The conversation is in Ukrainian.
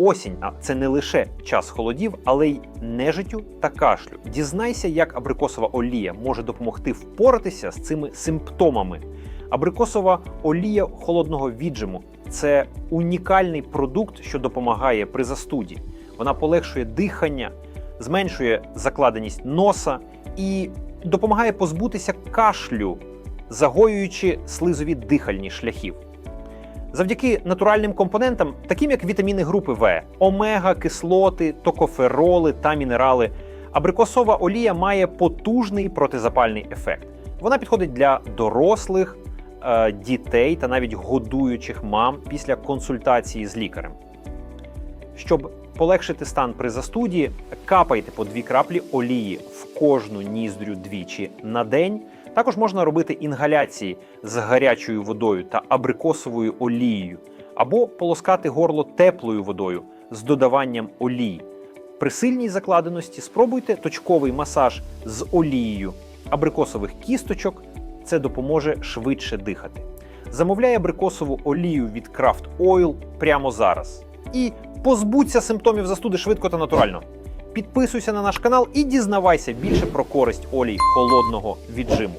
осінь, а це не лише час холодів, але й нежиттю та кашлю. Дізнайся, як абрикосова олія може допомогти впоратися з цими симптомами. Абрикосова олія холодного віджиму це унікальний продукт, що допомагає при застуді. Вона полегшує дихання, зменшує закладеність носа і допомагає позбутися кашлю, загоюючи слизові дихальні шляхів. Завдяки натуральним компонентам, таким як вітаміни групи В, омега, кислоти, токофероли та мінерали, абрикосова олія має потужний протизапальний ефект. Вона підходить для дорослих, е, дітей та навіть годуючих мам після консультації з лікарем. Щоб полегшити стан при застуді, капайте по дві краплі олії в кожну ніздрю двічі на день. Також можна робити інгаляції з гарячою водою та абрикосовою олією, або полоскати горло теплою водою з додаванням олії. При сильній закладеності спробуйте точковий масаж з олією абрикосових кісточок. Це допоможе швидше дихати. Замовляй абрикосову олію від Craft Oil прямо зараз. І позбудься симптомів застуди швидко та натурально. Підписуйся на наш канал і дізнавайся більше про користь олій холодного віджиму.